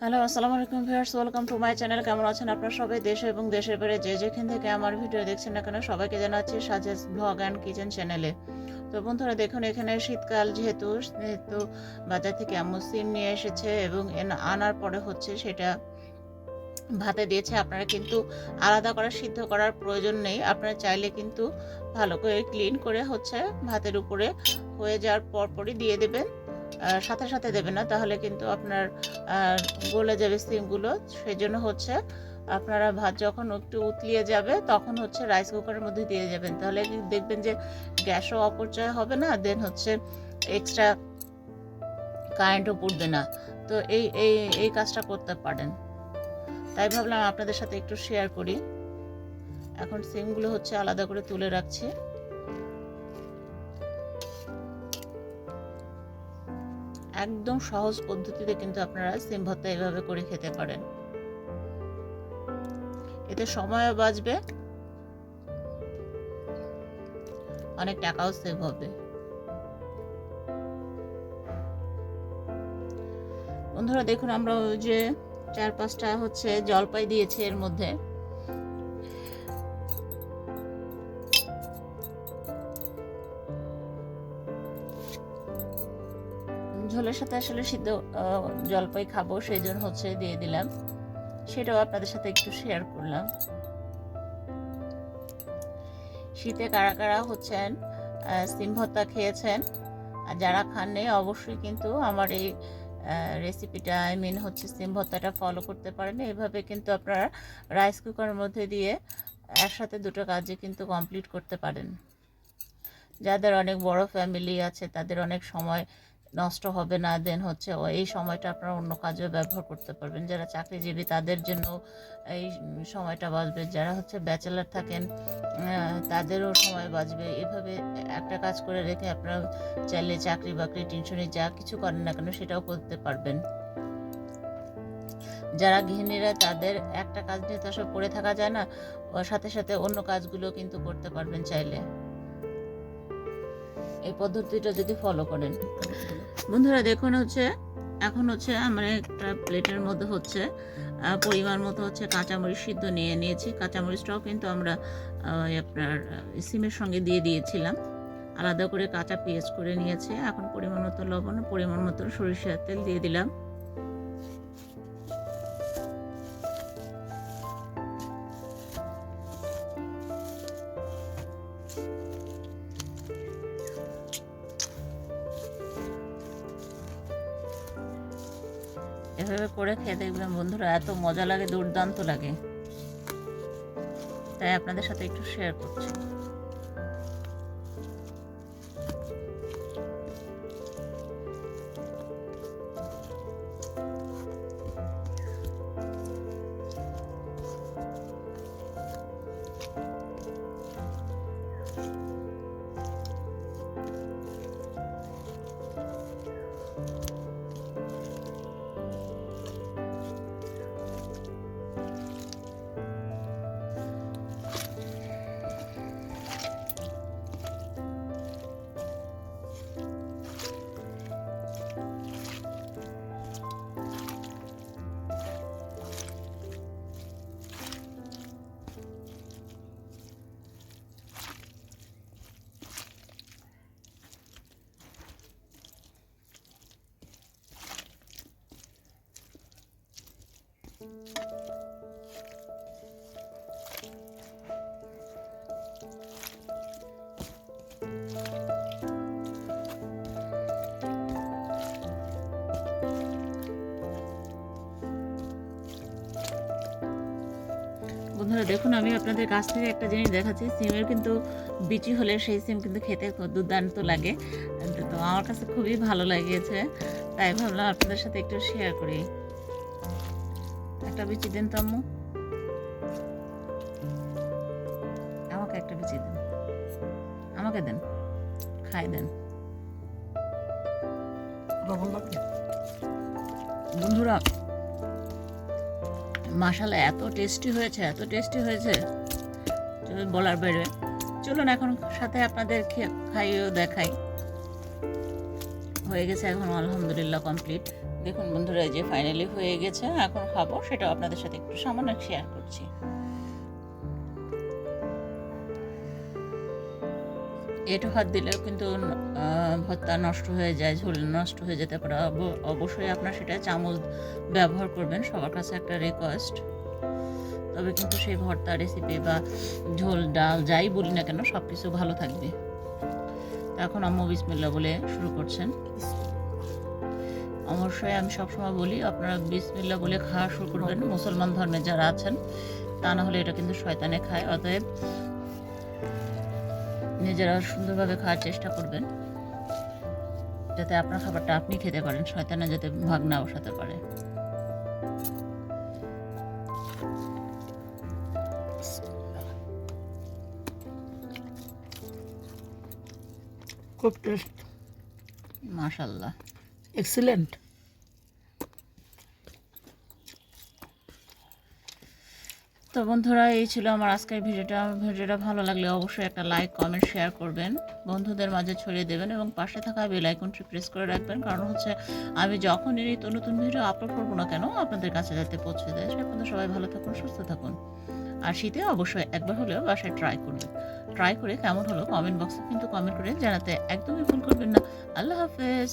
Hello আসসালামু আলাইকুম viewers welcome to my channel কেমন আছেন আপনারা সবাই? দেশ এবং দেশের বাইরে যে যেখান থেকে আমার ভিডিও দেখছেন না কেন, সবাইকে জানাচ্ছি সাজেস ব্লগ অ্যান্ড কিচেন চ্যানেলে তো বন্ধুরা, দেখুন, এখানে শীতকাল যেহেতু যেহেতু বাজার থেকে আম্মু সিম নিয়ে এসেছে এবং আনার পরে হচ্ছে সেটা ভাতে দিয়েছে। আপনারা কিন্তু আলাদা করে, সিদ্ধ করার প্রয়োজন নেই। আপনারা চাইলে কিন্তু ভালো করে ক্লিন করে হচ্ছে ভাতের উপরে হয়ে যাওয়ার পরপরই দিয়ে দেবেন। সাথে সাথে দেবেন না। তাহলে কিন্তু আপনার গলে যাবে সিমগুলো সেই জন্য হচ্ছে আপনারা ভাত যখন একটু উতলিয়ে যাবে, তখন হচ্ছে রাইস কুকারের মধ্যে দিয়ে যাবেন তাহলে দেখবেন যে গ্যাসও অপচয় হবে না দেন হচ্ছে এক্সট্রা কারেন্টও পড়বে না। তো এই এই এই কাজটা করতে পারেন। তাই ভাবলাম আপনাদের সাথে একটু শেয়ার করি। এখন সিমগুলো হচ্ছে আলাদা করে তুলে রাখছি। একদম সহজ পদ্ধতিতে কিন্তু আপনারা সিম ভর্তা এভাবে করে খেতে পারেন। এতে সময়ও বাঁচবে। অনেক টাকাও সেভ হবে। বন্ধুরা দেখুন, আমরা ওই যে চার পাঁচটা হচ্ছে জলপাই দিয়েছি এর মধ্যে। ঝোলের সাথে আসলে সিদ্ধ জলপাই খাব, সেই জন্য হচ্ছে দিয়ে দিলাম। সেটাও আপনাদের সাথে একটু শেয়ার করলাম। শীতে কারা কারা হচ্ছেন সিম ভর্তা খেয়েছেন, আর যারা খাননি, অবশ্যই কিন্তু আমার এই রেসিপিটা আই মিন হচ্ছে সিম ভর্তাটা ফলো করতে পারেন। এইভাবে কিন্তু আপনারা রাইস কুকারের মধ্যে দিয়ে একসাথে দুটো কাজে কিন্তু কমপ্লিট করতে পারেন। যাদের অনেক বড় ফ্যামিলি আছে, তাদের অনেক সময় নষ্ট হবে না দেন হচ্ছে, ও এই সময়টা আপনারা অন্য কাজেও ব্যবহার করতে পারবেন। যারা চাকরিজীবী, তাদের জন্য এই সময়টা বাঁচবে। যারা হচ্ছে ব্যাচেলার থাকেন তাদেরও সময় বাঁচবে। এভাবে একটা কাজ করে রেখে আপনারা চাইলে চাকরি বাকরি টেনশনে যা কিছু করেন না কেন, সেটাও করতে পারবেন। যারা গৃহিণীরা, তাদের একটা কাজ নিয়ে তো আসলে পড়ে থাকা যায় না সাথে সাথে অন্য কাজগুলো কিন্তু করতে পারবেন চাইলে। এই পদ্ধতিটা যদি ফলো করেন। বন্ধুরা দেখুন হচ্ছে, এখন হচ্ছে আমরা একটা প্লেটের মধ্যে হচ্ছে পরিমাণ মতো হচ্ছে কাঁচামরিচ সিদ্ধ নিয়ে নিয়েছি। কাঁচামরিচটাও কিন্তু আমরা আপনার সিমের সঙ্গে দিয়ে দিয়েছিলাম। আলাদা করে কাঁচা পেঁয়াজ করে নিয়েছে। এখন পরিমাণ মতো লবণ, পরিমাণ মতো সরিষার তেল দিয়ে দিলাম। এভাবে করে খেয়ে দেখবেন বন্ধুরা, এত মজা লাগে, দুর্দান্ত লাগে। তাই আপনাদের সাথে একটু শেয়ার করছি। বন্ধুরা, দেখুন, আমি আপনাদের কাছ থেকে একটা জিনিস দেখাচ্ছি। সিমের কিন্তু বিচি হলে সেই সিম কিন্তু খেতে দুর্দান্ত লাগে। তো আমার কাছে খুবই ভালো লাগিয়েছে তাই ভাবলাম আপনাদের সাথে একটু শেয়ার করি। একটা বিচি দেন তো আম্মু। আমাকে একটা বিচি দেন। আমাকে দেন। খাই দেন। বন্ধুরা মাসালা এত টেস্টি হয়েছে এত টেস্টি হয়েছে। বলার বাইরে। চলুন এখন সাথে আপনাদের খাইয়েও দেখাই। হয়ে গেছে এখন আলহামদুলিল্লাহ কমপ্লিট দেখুন বন্ধুরা যে ফাইনালি হয়ে গেছে, এখন খাব, সেটাও আপনাদের সাথে একটু সামান্য শেয়ার করছি। এটো হাত দিলেও কিন্তু ভর্তা নষ্ট হয়ে যায়, ঝোল নষ্ট হয়ে যেতে পারে। অব- অবশ্যই আপনার সেটা চামচ ব্যবহার করবেন, সবার কাছে একটা রিকোয়েস্ট তবে কিন্তু সেই ভর্তা রেসিপি বা ঝোল, ডাল, যাই বলি না কেন সব কিছু ভালো থাকবে। এখন আম্মু বিসমিল্লা বলে শুরু করছেন। অবশ্যই আমি সবসময় বলি আপনারা বিসমিল্লা বলে খাওয়া শুরু করবেন। মুসলমান ধর্মে যারা আছেন তা না হলে এটা কিন্তু শয়তানে খায়। অতএব নিজেরা সুন্দরভাবে খাওয়ার চেষ্টা করবেন যাতে আপনার খাবারটা আপনি খেতে পারেন শয়তানে যাতে ভাগ না বসাতে পারে। খুব টেস্ট মাশাল্লাহ এক্সিলেন্ট তো বন্ধুরা, এই ছিল আমার আজকের ভিডিওটা। আমার ভিডিওটা ভালো লাগলে অবশ্যই একটা লাইক কমেন্ট শেয়ার করবেন। বন্ধুদের মাঝে ছড়িয়ে দেবেন এবং পাশে থাকা বেল আইকনটি প্রেস করে রাখবেন। কারণ হচ্ছে, আমি যখনই নিত্য নতুন ভিডিও আপলোড করব না কেন, আপনাদের কাছে যাতে পৌঁছে দেয় সে পর্যন্ত সবাই ভালো থাকুন, সুস্থ থাকুন। আর শীতে অবশ্যই একবার হলেও বাসায় ট্রাই করবেন। ট্রাই করে কেমন হলো কমেন্ট বক্সে কিন্তু কমেন্ট করে জানাতে একদমই ভুল করবেন না। আল্লাহ হাফেজ।